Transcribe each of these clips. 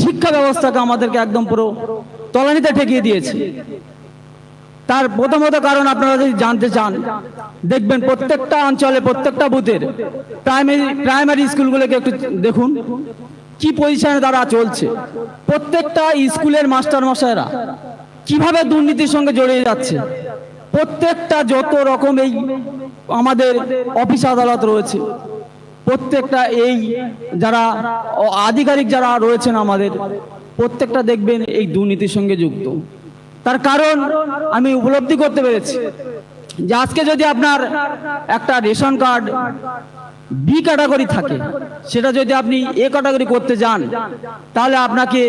শিক্ষা ব্যবস্থাকে আমাদেরকে একদম পুরো তলানিতে ঠেকিয়ে দিয়েছে। তার প্রথমত কারণ আপনারা যদি জানতে চান, দেখবেন প্রত্যেকটা অঞ্চলে, প্রত্যেকটা বুথের প্রাইমারি প্রাইমারি স্কুলগুলোকে একটু দেখুন, কি পজিশনে তারা চলছে। প্রত্যেকটা স্কুলের মাস্টার মশাইরা কীভাবে দুর্নীতির সঙ্গে জড়িয়ে যাচ্ছে। প্রত্যেকটা যত রকম এই আমাদের অফিস আদালত রয়েছে প্রত্যেকটা এই যারা আধিকারিক যারা রয়েছেন আমাদের, প্রত্যেকটা দেখবেন এই দুর্নীতির সঙ্গে যুক্ত। তার কারণ আমি উপলব্ধি করতে পেরেছি যে আজকে যদি আপনার একটা রেশন কার্ড বি ক্যাটাগরি থাকে, সেটা যদি আপনি এ ক্যাটাগরি করতে যান, তাহলে আপনাকে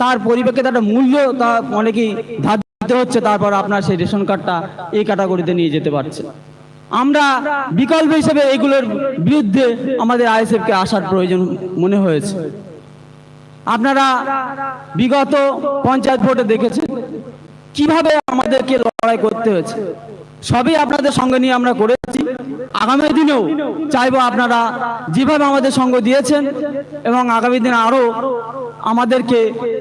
তার পরিপ্রেক্ষিতে একটা মূল্য তা অনেকেই ধার দিতে হচ্ছে, তারপর আপনার সেই রেশন কার্ডটা এই ক্যাটাগরিতে নিয়ে যেতে পারছে। আমরা বিকল্প হিসেবে এগুলোর বিরুদ্ধে আমাদের আইএসএফকে আসার প্রয়োজন মনে হয়েছে। আপনারা বিগত পঞ্চায়েত ভোটে দেখেছেন কীভাবে আমাদেরকে লড়াই করতে হয়েছে। সবই আপনাদের সঙ্গে নিয়ে আমরা করেছি। আগামী দিনেও চাইব আপনারা যেভাবে আমাদের সঙ্গ দিয়েছেন এবং আগামী দিনে আরও আমাদেরকে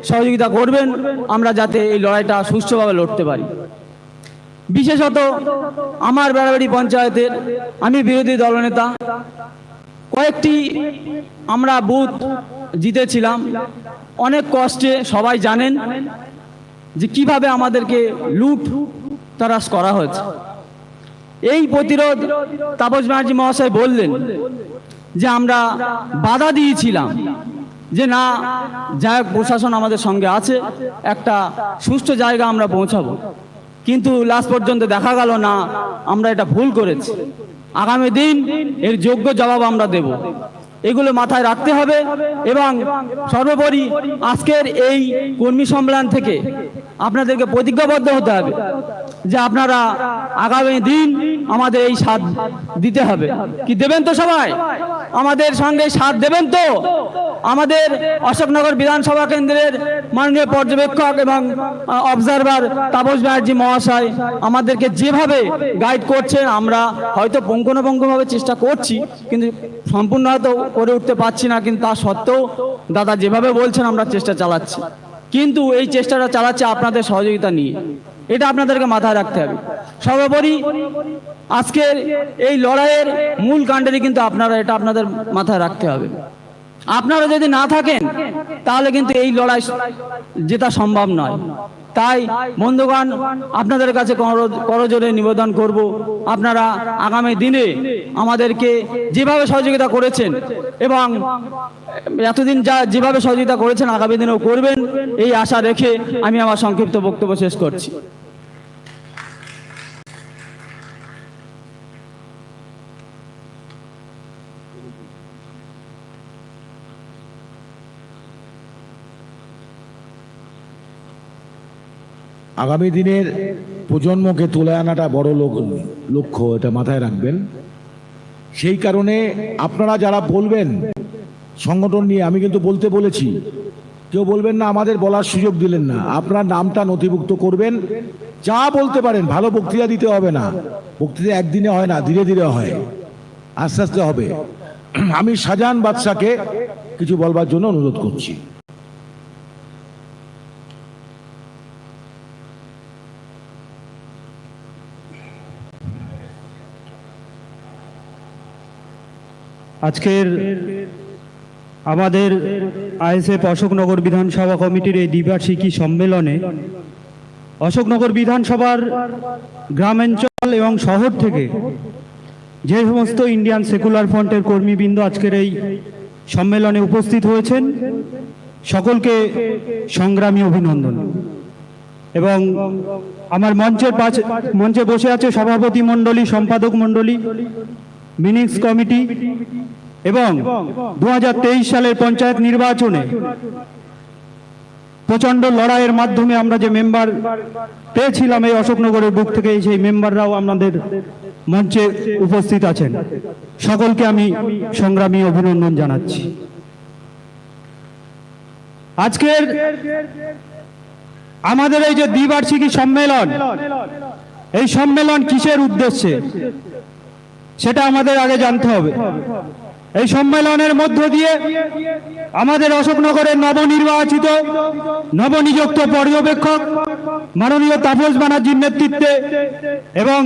সহযোগিতা করবেন, আমরা যাতে এই লড়াইটা সুষ্ঠুভাবে লড়তে পারি। বিশেষত আমার বেড়াবাড়ি পঞ্চায়েতের আমি বিরোধী দলনেতা। কয়েকটি আমরা বুথ জিতেছিলাম। অনেক কষ্টে সবাই জানেন যে কীভাবে আমাদেরকে লুট তারাস করা হয়েছে। এই প্রতিরোধ তাপস ব্যানার্জি মহাশয় বললেন যে আমরা বাধা দিয়েছিলাম যে না, যাই প্রশাসন আমাদের সঙ্গে আছে, একটা সুষ্ঠু জায়গা আমরা পৌঁছাবো। কিন্তু লাস্ট পর্যন্ত দেখা গেল না, আমরা এটা ভুল করেছি। আগামী দিন এর যোগ্য জবাব আমরা দেব। এগুলো মাথায় রাখতে হবে এবং সর্বোপরি আজকের এই কর্মী সম্মেলন থেকে আপনাদেরকে প্রতিজ্ঞাবদ্ধ হতে হবে যে আপনারা আগামী দিন আমাদের এই সাথ দিতে হবে। কি দেবেন তো সবাই? আমাদের সঙ্গে সাথ দেবেন তো? আমাদের অশোকনগর বিধানসভা কেন্দ্রের মাননীয় পর্যবেক্ষক এবং অবজারভার তাপস ব্যানার্জি মহাশয় আমাদেরকে যেভাবে গাইড করছেন, আমরা হয়তো পুঙ্খানুপুঙ্খভাবে চেষ্টা করছি, কিন্তু সম্পূর্ণ হয়তো করে উঠতে পারছি না, কিন্তু তা সত্ত্বেও দাদা যেভাবে বলছেন, আমরা চেষ্টা চালাচ্ছি। কিন্তু এই চেষ্টাটা চালাচ্ছে আপনাদের সহযোগিতা নিয়ে। এটা আপনাদেরকে মাথায় রাখতে হবে। সর্বোপরি আজকের এই লড়াইয়ের মূল কাণ্ডেরই কিন্তু আপনারা, এটা আপনাদের মাথায় রাখতে হবে। আপনারা যদি না থাকেন, তাহলে কিন্তু এই লড়াই জেতা সম্ভব নয়। তাই বন্ধুগণ, আপনাদের কাছে করো- করজোরে নিবেদন করব। আপনারা আগামী দিনে আমাদেরকে যেভাবে সহযোগিতা করেছেন এবং এতদিন যা যেভাবে সহযোগিতা করেছেন, আগামী দিনেও করবেন, এই আশা রেখে আমি আমার সংক্ষিপ্ত বক্তব্য শেষ করছি। আগামী দিনের প্রজন্মকে তুলে আনাটা বড় লোক- লক্ষ্য, এটা মাথায় রাখবেন। সেই কারণে আপনারা যারা বলবেন, সংগঠন নিয়ে, আমি কিন্তু বলতে বলেছি, কেউ বলবেন না, আমাদের বলার সুযোগ দিলেন না। আপনার নামটা নথিভুক্ত করবেন, যা বলতে পারেন, ভালো বক্তৃতা দিতে হবে না। বক্তৃতা একদিনে হয় না, ধীরে ধীরে হয়। আস্তে আস্তে হবে। আমি শাহজাহান বাদশাকে কিছু বলবার জন্য অনুরোধ করছি। আজকের আমাদের আইএসএফ অশোকনগর বিধানসভা কমিটির এই দ্বিবার্ষিকী সম্মেলনে অশোকনগর বিধানসভার গ্রামাঞ্চল এবং শহর থেকে যে সমস্ত ইন্ডিয়ান সেকুলার ফ্রন্টের কর্মীবৃন্দ আজকের এই সম্মেলনে উপস্থিত হয়েছেন, সকলকে সংগ্রামী অভিনন্দন। এবং আমার মঞ্চের পাশে মঞ্চে বসে আছে সভাপতি মণ্ডলী, সম্পাদক মণ্ডলী মিনিংস কমিটি এবং দু সালের পঞ্চায়েত নির্বাচনে প্রচণ্ড লড়াইয়ের মাধ্যমে আমরা যে মেম্বার পেয়েছিলাম এই অশোকনগরের বুক থেকে, সেই মেম্বাররাও আমাদের মঞ্চে উপস্থিত আছেন। সকলকে আমি সংগ্রামী অভিনন্দন জানাচ্ছি। আজকের আমাদের এই যে দ্বিবার্ষিকী সম্মেলন, এই সম্মেলন কিসের উদ্দেশ্যে? সেটা আমাদের আগে জানতে হবে। এই সম্মেলনের মধ্য দিয়ে আমাদের অশোকনগরের নবনির্বাচিত, নবনিযুক্ত পর্যবেক্ষক মাননীয় তাপস ব্যানার্জির নেতৃত্বে এবং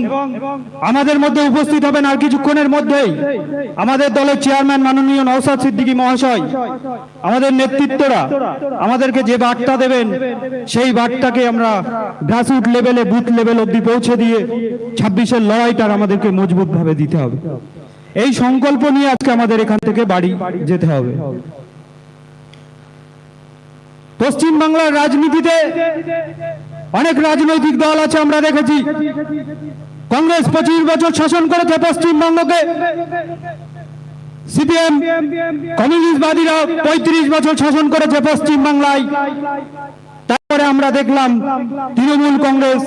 আমাদের মধ্যে উপস্থিত হবেন আর কিছুক্ষণের মধ্যেই আমাদের দলের চেয়ারম্যান মাননীয় নওসাদ সিদ্দিকী মহাশয়। আমাদের নেতৃত্বরা আমাদেরকে যে বার্তা দেবেন, সেই বার্তাকে আমরা গ্রাসরুট লেভেলে বুথ লেভেল অব্দি পৌঁছে দিয়ে ছাব্বিশের লড়াইটার আমাদেরকে মজবুত ভাবে দিতে হবে। এই সংকল্প নিয়ে আজকে আমাদের এখান থেকে বাড়ি যেতে হবে। পশ্চিম বাংলার রাজনীতিতে অনেক রাজনৈতিক দল আছে আমরা দেখেছি। কংগ্রেস পঁচিশ বছর শাসন করেছে পশ্চিমবঙ্গকে। সিপিএম কমিউনিস্টবাদীরা পঁয়ত্রিশ বছর শাসন করেছে পশ্চিম বাংলায় তারপরে আমরা দেখলাম তৃণমূল কংগ্রেস।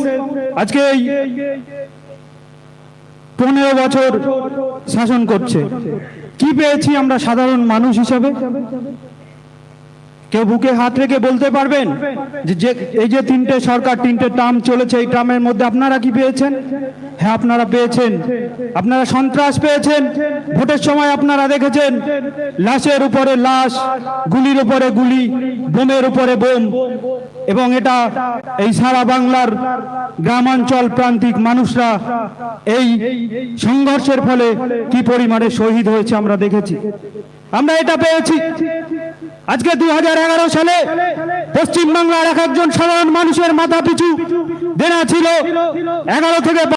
আজকে পনেরো বছর শাসন করছে। কি পেয়েছি আমরা সাধারণ মানুষ হিসাবে? কেউ বুকে হাত রেখে বলতে পারবেন যে এই যে তিনটে সরকার, তিনটে টার্ম চলেছে, এই টার্মের মধ্যে আপনারা কি পেয়েছেন? হ্যাঁ আপনারা পেয়েছেন। আপনারা সন্ত্রাস পেয়েছেন। ভোটের সময় আপনারা দেখেছেন, লাশের উপরে লাশ, গুলির উপরে গুলি, বোমের উপরে বোম। এবং এটা এই সারা বাংলার গ্রামাঞ্চল প্রান্তিক মানুষরা এই সংঘর্ষের ফলে কি পরিমাণে শহীদ হয়েছে আমরা দেখেছি। আমরা এটা পেয়েছি। আজকে দু হাজার এগারো সালে পশ্চিমবাংলার এক একজন সাধারণ মানুষের মাথা পিছু দেনা ছিল এগারো থেকে